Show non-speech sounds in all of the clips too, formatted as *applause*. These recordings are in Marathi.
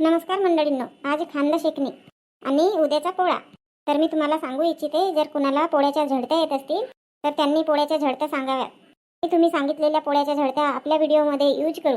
नमस्कार मंडळींनो आज खांदा शेकणी आणि उद्याचा पोळा. तर मी तुम्हाला सांगू इच्छिते जर कुणाला पोळ्याच्या झडत्या येत असतील तर त्यांनी पोळ्याच्या झडत्या सांगाव्यात. मी तुम्ही सांगितलेल्या पोळ्याच्या झडत्या आपल्या व्हिडिओमध्ये यूज करू.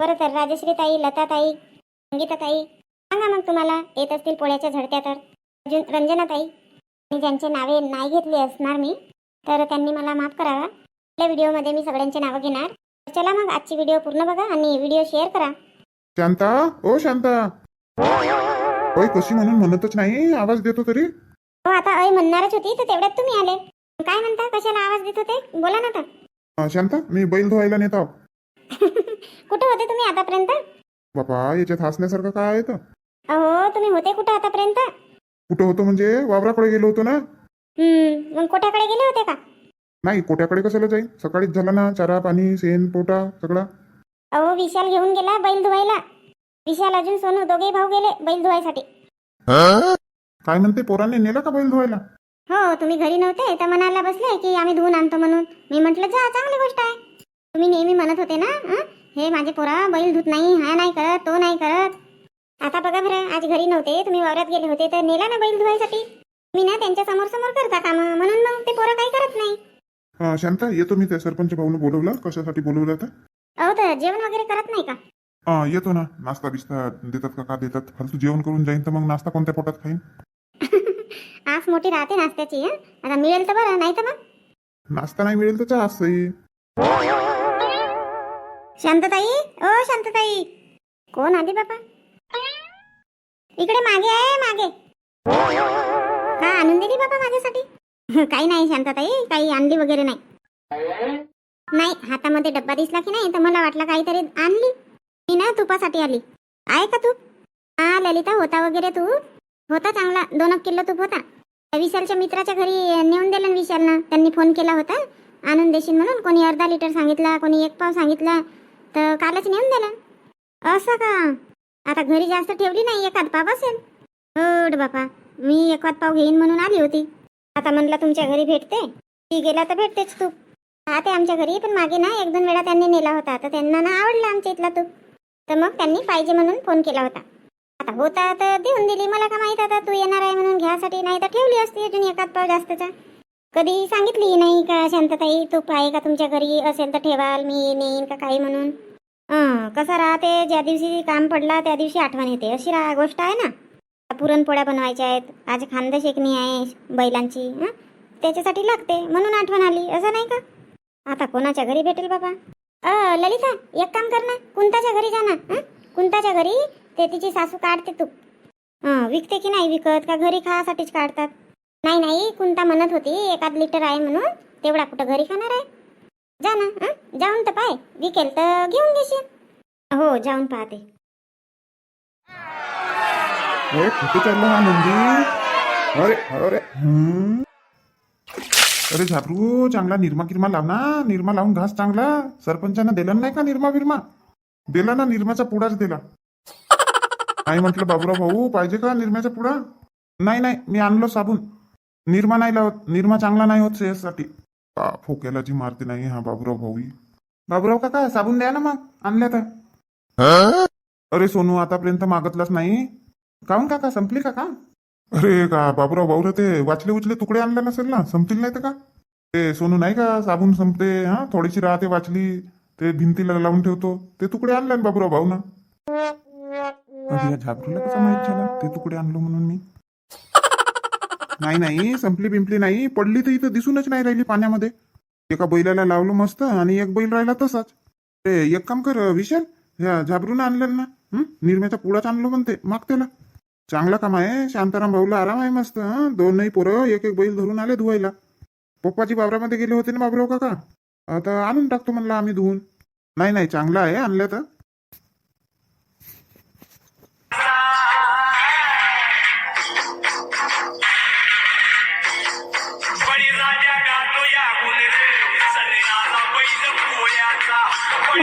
बरं तर राजश्रीताई लताताई संगीताताई सांगा मग तुम्हाला येत असतील पोळ्याच्या झडत्या तर. अजून रंजनाताई आणि ज्यांचे नावे नाही घेतली असणार मी तर त्यांनी मला माफ करावा. आपल्या व्हिडिओमध्ये मी सगळ्यांची नावं घेणार. चला मग आजची व्हिडिओ पूर्ण बघा आणि व्हिडिओ शेअर करा. शांता? ओ शांता. होय कशी म्हणून म्हणतच नाही? आवाज देतो तरी. हो आता ऐ म्हणणारच होती तर तेवढ्यात तुम्ही आले. काय म्हणता? कशाला आवाज देत होते? बोला ना आता. अं, शांता मी बैल धुवायला नेत. आहो *laughs* कुठं होते तुम्ही आतापर्यंत? बापा याच्यात हसण्यासारखं काय आहे तर? अहो तुम्ही होते कुठं आतापर्यंत? कुठं होतो म्हणजे? वावराकडे गेलो होतो ना. हम्म मग कोठ्याकडे गेले होते का? नाही कोट्याकडे कशाला जाईल सकाळीच झाला ना चारा पाणी शेण पोटा सगळा. अहो विशाल घेऊन गेला बैल धुवायला. विशाल अजून सोनू दोघेही भाऊ गेले बैल धुवायसाठी. काय म्हणते पोरांनी नेलं का बैल धुवायला? हो तुम्ही घरी नव्हते तर म्हणायला बसले की आम्ही धुवून आणतो म्हणून. मी म्हटलं जा चांगली गोष्ट आहे. तुम्ही नेहमी म्हणत होते ना हं? हे माझे पोरा बैल धुत नाही हा नाही करत तो नाही करत. आता बघा बरं आज घरी नव्हते तुम्ही वावरात गेले होते तर नेला ना बैल धुवायसाठी? मी ना त्यांच्यासमोर समोर करता काम म्हणून मग ते पोरं काही करत नाही. अं, शांता येतो मी त्या सरपंच भाऊनं बोलवलं. कशासाठी बोलवलं तर अहो तर जेवण वगैरे करत नाही का? अं, येतो ना. नाश्ता बिस्ता देतात का का देतात? फालतू जेवण करून जाईन तर मग नाश्ता कोणत्या पोटात खाईन? *laughs* आस मोठी राहते नाश्त्याची हं? आता मिळेल तर बरं नाही तर मग? नाश्ता नाही मिळेल तर चहा शांतताई? ओ शांतताई. कोण आली बाबा? इकडे मागे आहे मागे. का आणून दिली बाबा माझ्यासाठी? *laughs* काही नाही शांतताई काही आणली वगैरे नाही. नाही हातामध्ये डब्बा दिसला की नाही तर मला वाटलं काहीतरी आणली. मी ना तुपासाठी आली. आहे का तूप? हा ललिता होता वगैरे तूप? होता चांगला. दोन किलो तूप होता. त्या विशालच्या मित्राच्या घरी नेऊन दिलं विशालनं. त्यांनी फोन केला होता. आणून देशील म्हणून कोणी अर्धा लिटर सांगितला कोणी एक पाव सांगितला तर कालच नेऊन दिला. असं का? आता घरी जास्त ठेवली नाही एखाद पाव असेल. होड बापा मी एखाद पाव घेईन म्हणून आली होती. आता म्हणलं तुमच्या घरी भेटते. ती गेला तर भेटतेच तूप. राहते आमच्या घरी पण मागे ना एक दोन वेळा त्यांनी नेला होता. तर त्यांना ना आवडला आमच्या इथला तूप. तर मग त्यांनी पाहिजे म्हणून फोन केला होता. आता होता तर देऊन दिली. मला का माहीत आता तू येणार आहे म्हणून घ्यासाठी? नाही तर ठेवली असती अजून एकाच पाव जास्तचा. कधी सांगितली नाही का शांतताई तूप आहे का तुमच्या घरी? असेल तर ठेवाल मी नेईन का काही म्हणून. कसं राहते? ज्या दिवशी काम पडला त्या दिवशी आठवण येते. अशी रा गोष्ट आहे ना. पुरणपोळ्या बनवायच्या आहेत. आज खांदा शेकणी आहे बैलांची. त्याच्यासाठी लागते. म्हणून आठवण आली. असं नाही का? आता कोणाच्या घरी भेटेल बाबा? अ ललिता एक काम कर ना कुंताच्या घरी जा ना कुंताच्या घरी ते तिची सासू काढते तू. विकते की नाही विकत? का घरी खायासाठीच काढतात? नाही नाही कुंता म्हणत होती एखाद लिटर आहे म्हणून तेवढा कुठं घरी खाणार आहे? जा ना जाऊन तर पाय विकेल तर घेऊन घेशील. हो जाऊन पाहते. अरे हा अरे अरे अरे झापरू चांगला निरमा किरमा लाव ना. निरमा लावून घास चांगला. सरपंचानं दिला नाही का निरमा बिरमा दिला ना निरमाचा पुडाच दिला. नाही म्हटलं बाबूराव भाऊ पाहिजे का निरम्याचा पुडा? नाही नाही मी आणलो साबून. निरमा नाही लावत. निरमा चांगला नाही होत सेहतसाठी का फोक्याला जी मारते नाही हा बाबूराव भाऊ. बाबूराव काका साबून द्या ना मग. आणल्या तर. अरे सोनू आतापर्यंत मागतलाच नाही. काहून काका संपली का का अरे का बाबूराव भाऊ ते वाचले उचले तुकडे आणले नसेल ना? संपतील नाही तर का? ते सोनू नाही का साबून संपते हा? थोडीशी राहते वाचली ते भिंतीला लावून ठेवतो. ते तुकडे आणले ना बाबूराव भाऊ ना? अरे झाबरूला कसं माहीत झालं? ते तुकडे आणलो म्हणून मी. नाही नाही संपली बिंपली नाही. पडली तर इथं दिसूनच नाही राहिली पाण्यामध्ये. एका बैलाला लावलं मस्त आणि एक बैल राहिला तसाच. ते एक काम कर विशाल ह्या झाबरून आणलं ना? निर्म्याचा पुडाच आणलो म्हणते. माग त्याला. चांगलं काम आहे. शांताराम भाऊला आराम आहे मस्त हं? दोनही पोरं एक एक बैल धरून आले धुवायला. पप्पाची बाबरामध्ये गेले होते ना बाबराव काका? आता आणून टाकतो म्हणलं आम्ही धुवून. नाही नाही चांगलं आहे आणलं तर.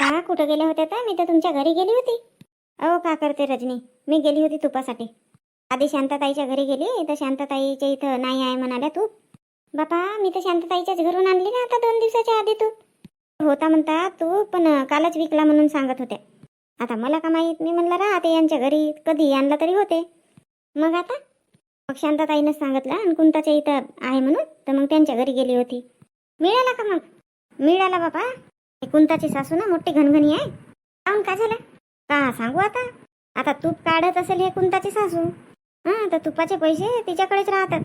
बाबा कुठं गेले होते तर? मी तर तुमच्या घरी गेली होती. अहो का करते रजनी? मी गेली होती तुपासाठी. आधी शांताताईच्या घरी गेली तर शांताताईच्या इथं नाही आहे म्हणाल्या तूप बापा मी तर शांताताईच्याच घरून आणली ना आता दोन दिवसाच्या आधी तूप होता म्हणता तू पण कालच विकला म्हणून सांगत होत्या आता मला का माहीत? मी म्हणलं राहते यांच्या घरी कधी आणला तरी होते. मग आता? मग शांताताईनंच सांगितलं आणि कुंताच्या इथं आहे म्हणून तर मग त्यांच्या घरी गेली होती. मिळाला का मग? मिळाला बापा. कुंताची सासू ना मोठी घनघणी आहे. काहून का झालं? का सांगू आता? आता तूप काढत असेल हे कुंताची सासू. हां तर तुपाचे पैसे तिच्याकडेच राहतात.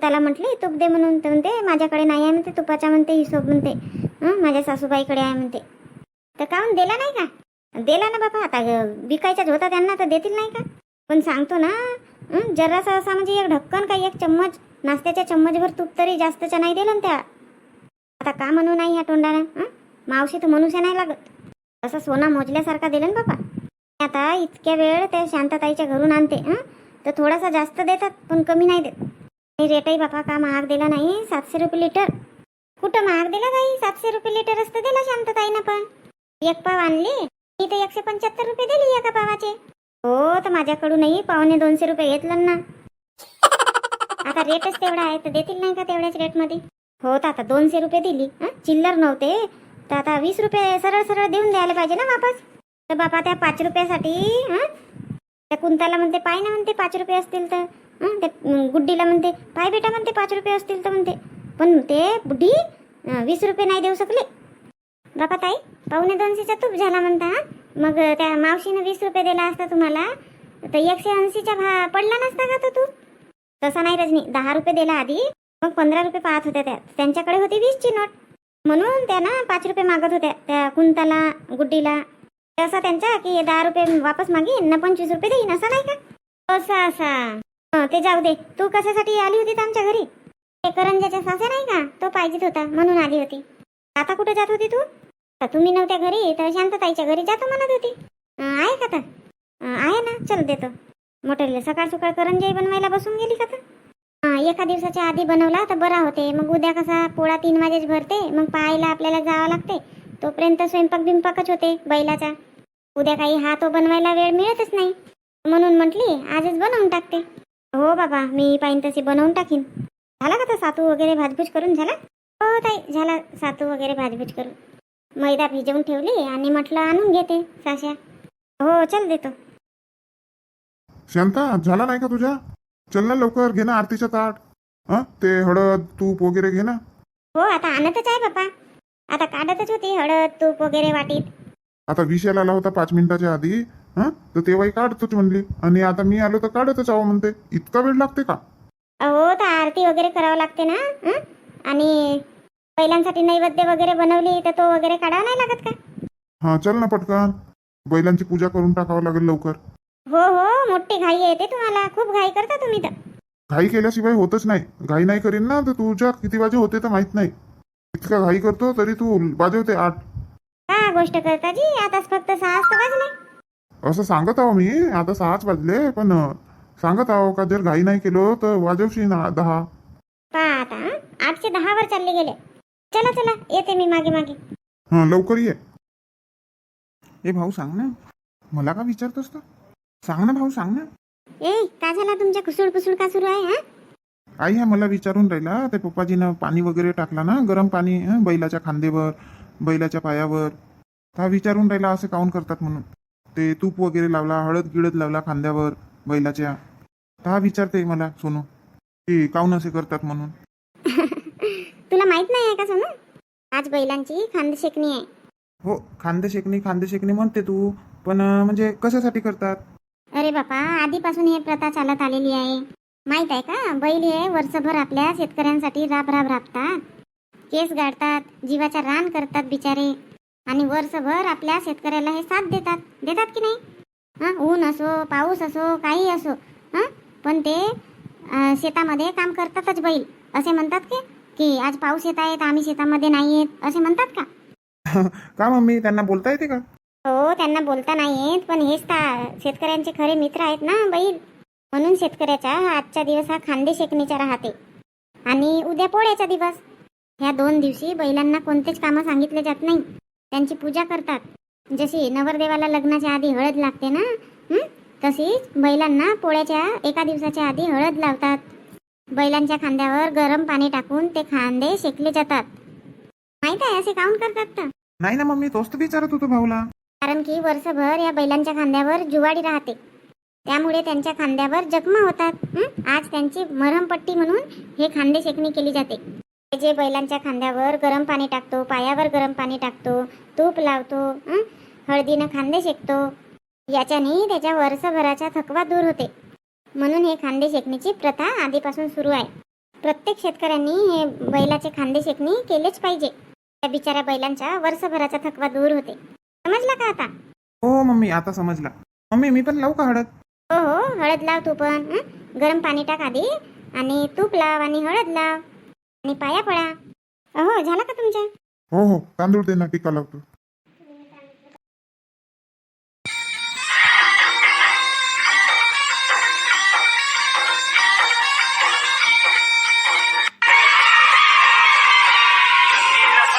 त्याला म्हटले तूप दे म्हणून तर म्हणते माझ्याकडे नाही आहे म्हणते तुपाच्या म्हणते हिशोब म्हणते. हां माझ्या सासूबाईकडे आहे म्हणते. तर काहून दिला नाही का? दिला ना बाबा आता विकायच्याच होता त्यांना तर देतील नाही का? पण सांगतो ना जरासा असा म्हणजे एक ढक्कन का एक चम्मच नाश्त्याच्या चम्मचभर तूप तरी जास्तच्या नाही दिलं त्या. आता का म्हणू नाही ह्या तोंडानं मावशी तर म्हणूशा नाही लागत. असं सोना मोजल्यासारखा दिलं ना बाबा आता इतक्या वेळ त्या शांताताईच्या घरून आणते तर थोडासा जास्त देतात पण कमी नाही देत. आणि रेटही बापा का महाग दिला नाही? सातशे रुपये लिटर. कुठं महाग दिला ताई सातशे रुपये लिटर असतं दिला शांतताईनं पण. एक पाव आणली मी तर एकशे पंच्याहत्तर रुपये दिली एका पावाचे. हो तर माझ्याकडूनही पावणे दोनशे रुपये घेतलं ना. आता रेटच तेवढा आहे तर देतील नाही का तेवढ्याच रेटमध्ये? हो तर आता दोनशे रुपये दिली चिल्लर नव्हते तर आता वीस रुपये सरळ सरळ देऊन द्यायला पाहिजे ना वापस? तर बाबा त्या पाच रुपयासाठी त्या कुंताला म्हणते पाय ना म्हणते पाच रुपये असतील तर. हं? त्या गुड्डीला म्हणते पाय बेटा म्हणते पाच रुपये असतील तर म्हणते. पण ते बुड्डी वीस रुपये नाही देऊ शकले. बाबा ताई पाहुणे दोनशेचा तूप झाला म्हणता मग त्या मावशीनं वीस रुपये दिला असता तुम्हाला तर एकशे ऐंशीचा भा पडला नसता का तो तू तसा नाही रजनी दहा रुपये दिला आधी मग पंधरा रुपये पाहत होत्या त्या. त्यांच्याकडे होती वीसची नोट. म्हणून त्या ना पाच रुपये मागत होत्या त्या कुंताला गुड्डीला. असा त्यांचा की दहा रुपये वापस मागीन ना पंचवीस रुपये देईन असा नाही का? असा असा. ते जाऊ दे. तू कशासाठी आली होती आमच्या घरी? ते करंजाच्या सासे नाही का? तो पाहिजेत होता म्हणून आली होती. आता कुठे जात होती तू? तुम्ही नव्हत्या घरी तर शांतताईच्या घरी जातो म्हणत होती. आहे का तर? आहे ना. चल देतो. मोठे सकाळ सकाळ करंजाई बनवायला बसून गेली का तर? एका दिवसाच्या आधी बनवला तर बरा होते. मग उद्या कसा पोळा तीन वाजेच भरते मग पाहायला आपल्याला जावं लागते. तोपर्यंत स्वयंपाक बिंपाकच होते बैलाचा. उद्या काही हा तो बनवायला वेळ मिळतच नाही. म्हणून म्हटली आजच बनवून टाकते. हो बाबा मी पाहिन तशी बनवून टाकीन. झाला का तर सातू वगैरे भाजभूज करून? झाला? हो ताई झाला सातू वगैरे भाजभूज करून. मैदा भिजवून ठेवली आणि म्हटलं आणून घेते साश्या. हो चल देतो. शांता झाला नाही का तुझ्या चल ना लवकर घे ना आरतीच्या ताट. हा ते हळद तूप वगैरे घे ना. हो आता आणतच आहे बापा. आता काढतच होती हळद तूप वगैरे वाटीत. आता विषयाला आला होता पाच मिनिटाच्या आधी हा? तर तेव्हाही काढतोच म्हणली. आणि आता मी आलो तर काढतच आहो म्हणते. इतका वेळ लागते का? हो तर आरती वगैरे करावं लागते ना हं? आणि बैलांसाठी नैवेद्य वगैरे बनवली तर तो वगैरे काढावा नाही लागत का? हा चल ना पटकन. बैलांची पूजा करून टाकावं लागेल लवकर. हो हो मोठी घाई येते तुम्हाला. खूप घाई करता तुम्ही तर. घाई केल्याशिवाय होतच नाही. घाई नाही करीन ना तर तुझ्या किती वाजे होते तर माहीत नाही. इतका घाई करतो तरी तू वाजवते आठ. का गोष्ट करता जी? आताच फक्त सहा वाजता वाजले. असं सांगत आहो मी. आता सहाच वाजले पण सांगत आहो का जर घाई नाही केलो तर वाजवशील ना दहा? पहा आता हं? आठशे दहा वर चालले गेले. चला चला येते मी मागे मागे. हा लवकर ये. ए भाऊ सांग ना. मला का विचारतोस तर सांग ना भाऊ सांग ना. ए का झाला तुमच्या कुसूड कुसूड का सुरू आहे हा? आई हा मला विचारून राहिला ते पप्पाजीनं पाणी वगैरे टाकला ना गरम पाणी बैलाच्या खांदेवर बैलाच्या पायावर. हा विचारून राहिला असं काऊन करतात म्हणून? ते तूप वगैरे लावला हळद गिळद लावला खांद्यावर बैलाच्या. हा विचारते मला सोनू की काऊन असे करतात म्हणून? *laughs* तुला माहीत नाही आहे का सोनू? आज बैलांची खांदे शेकणी आहे. हो खांदे शेकणी खांदे शेकणी म्हणते तू पण म्हणजे कशासाठी करतात? अरे बापा आधीपासून ही प्रथा चालत आलेली आहे. माहीत आहे का? बैल हे वर्षभर आपल्या शेतकऱ्यांसाठी राब राब राबतात. केस गाडतात जीवाचा रान करतात बिचारे. आणि वर्षभर आपल्या शेतकऱ्याला हे साथ देतात. देतात की नाही? हा? ऊन असो पाऊस असो काही असो. हा? पण ते शेतामध्ये काम करतातच बैल. असे म्हणतात की की आज पाऊस येत आहे तर आम्ही शेतामध्ये नाही येत. असे म्हणतात का? *laughs* का मम्मी? त्यांना बोलता येते का? हो त्यांना बोलता नाही येत. पण हेच शेतकऱ्यांचे खरे मित्र आहेत ना बैल. म्हणून शेतकऱ्याचा हा आजचा दिवस हा खांदे शेकणीचा राहते. आणि उद्या पोळ्याचा दिवस. ह्या दोन दिवशी बैलांना कोणतेच कामं सांगितले जात नाही. त्यांची पूजा करतात. जशी नवरदेवाला लग्नाच्या आधी हळद लागते ना? तशीच बैलांना पोळ्याच्या एका दिवसाच्या आधी हळद लावतात. बैलांच्या खांद्यावर गरम पाणी टाकून ते खांदे शेकले जातात. माहीत आहे असे काऊन करतात तर? नाही ना मम्मी तोच तर विचारत होतो भाऊला. कारण की वर्षभर या बैलांच्या खांद्यावर जुवाडी राहते. त्यामुळे त्यांच्या खांद्यावर जखमा होतात. आज त्यांची मरहमपट्टी म्हणून हे खांदे शेकणी केली जाते. जे बैलांच्या खांद्यावर गरम पाणी टाकतो पायावर गरम पाणी टाकतो तूप लावतो हळदीनं खांदे शेकतो. याच्याने त्याच्या वर्षभराचा थकवा दूर होते. म्हणून हे खांदे शेकणीची प्रथा आधीपासून सुरू आहे. प्रत्येक शेतकऱ्यांनी हे बैलाचे खांदे शेकणी केलेच पाहिजे. त्या बिचाऱ्या बैलांच्या वर्षभराचा थकवा दूर होते. समजला का आता? हो मम्मी आता समजला. मम्मी मी पण लावू का हळद? हो हो हळद लाव तू पण गरम पाणी टाक आधी आणि तूप लाव आणि हळद लाव आणि पाया पळा. हो झाला का तुमच्या हो हो तांदूळ दे ना टिका लावतो.